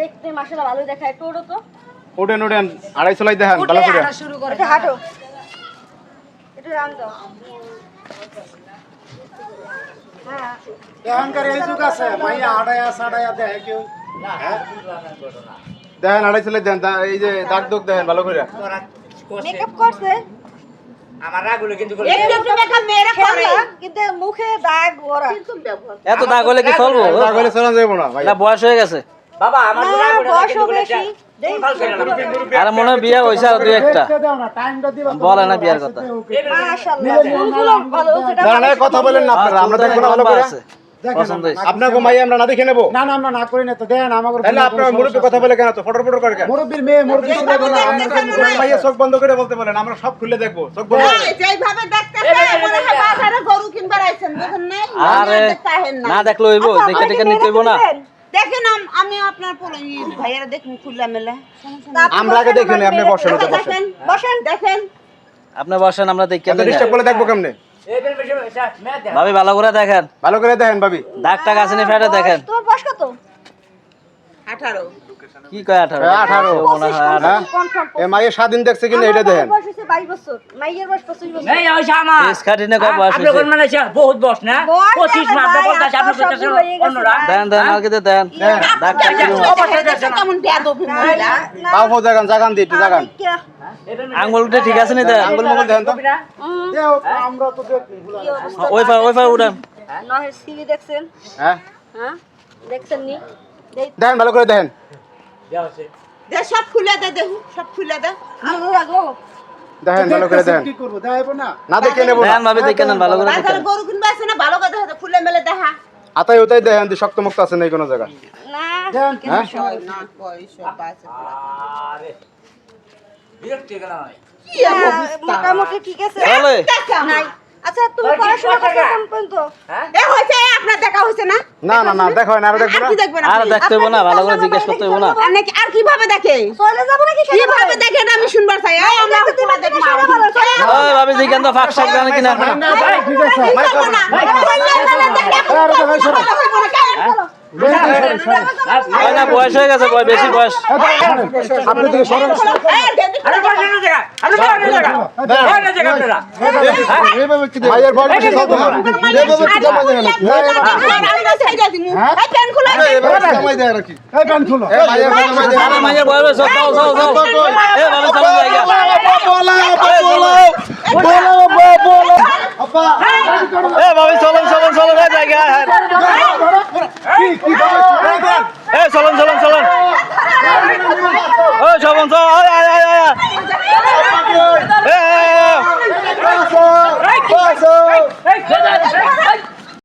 দেখতে মাসালা ভালোই দেখায়। একটু ওঠো তো। আড়াইশো লাই দেখান ভালো করে। এটা হাঁটো। একটু রান দাও। হ্যাঁ। হ্যাঁ? দেখেন আড়াইশো লাই দেন এই যে দাগ দুগ দেখেন ভালো করে। মেকআপ করছে? আমার রাগুলো কিন্তু একটু একটু মেকআপ মেয়েরা করে কিন্তু মুখে দাগ ওরা। এত দাগ হলে কি চলবো দাগ হলে চলা যাবে না ভাই। না বয়স হয়ে গেছে। বাবা আমার বেশি। আর মনে হয় বিয়ে হয়েছে আর দুই একটা। দেখতে দাও না টাইমটা দিবা তো বলে না বিয়ার কথা। কথা বলেন না আপনারা আমরা দেখব না ভালো করে মাই আমরা না দেখে নেব? না না আমরা না করি না তো দেন আমাকে তাহলে আপনার মুরব্বী কথা বলে কেন? তো ফটো ফটো করে কেন? মুরব্বীর মেয়ে মুরব্বী ছেলে বলে আমরা মাইয়া চোখ বন্ধ করে বলতে বলেন আমরা সব খুলে দেখব চোখ বন্ধ যেইভাবে দেখতেছে মনে হয় বাজারে গরু কিনবার আইছেন বুঝেন নাই? আরে না। না দেখলে হইব দেখে দেখে নিতে হইব না। দেখেন। আম- আমি আপনার ভাইয়ারা দেখুন খুললা মেলা। আমরা আগে আপনি বসেন বসেন দেখেন। বসেন দেখেন। আপনি বসেন আমরা দেখে এত ডিস্টার্ব করে দেখব কেমনে? ভাবি ভালো করে দেখেন। ভালো করে দেখেন ভাবি। দাগ টাগ আছে নি ফেটে দেখেন। তোমার বয়স কত? আঠারো। কি কয় আঠারো? হ্যাঁ, আঠারো। সেও মনে হয়। হ্যাঁ। এ মাইয়ের স্বাধীন দেখছে কিনা এটা দেখেন। বয়স হচ্ছে 22 বছর। মাইয়ের বয়স 25 বছর। হইছে আমার। খাটিনে কয় বয়স আপনি হয়েছে? কোন মানে বহুত বস না? 25 মাস আপনি হয়ে অন্যরা। দেন দেন আর কিছু দেন। দাগ কি অবশ্যই দেখছেন কেমন বেয়াদবি মহিলা। জাগান জাগান একটু জাগান। আঙ্গুলটা ঠিক আছে নি দেন আঙ্গুল মঙ্গুল দেখেন তো। দেও, আমরা তো দেখি। ওই পা ওই পা উড়ান সিভি দেখছেন? হ্যাঁ। হ্যাঁ দেখছেন নি দেখেন ভালো করে দেখেন। দে সব খুলে দে দেখু সব খুলে দে। ভালো লাগল দেখেন ভালো করে দেখেন কি করব? দেখাইবো না? না দেখে নেব না। ভাবি দেখে নেন ভালো করে বাজারে দেখেন গরু কিনবার আছে না? ভালো করে দেখা খুলে মেলে দেখা। আতাই ওতাই দেখেন যে শক্ত মুক্ত আছে নাই কোনো জায়গা না দেন হ্যাঁ? না পয়সা বাজে আরে বিরক্তি গেলাম আমি। কি অবস্থা? মোটামুটি ঠিক আছে নাই। আচ্ছা তুমি পড়াশোনা করছ কোন পর্যন্ত এ হইছে আপনার দেখা হইছে না না না না দেখো না আর দেখব না আর দেখতে হইব না ভালো করে জিজ্ঞেস করতে হইব না আর নাকি আর কীভাবে দেখে চলে যাব নাকি কীভাবে দেখে দেখেন আমি শুনবার চাই আই আমরা তো তোমার দেখতে মা। ওই ভাবি দেখেন তো ফাঁক শাক জানে কিনা ঠিক আছে ভাই ভাই না। আরে দেখাই সরো ওই না বয়স হয়ে গেছে বেশি বয়স আপনি এ ভাবি চলো জায়গা এ ভাবি চলো চলো চলো জায়গা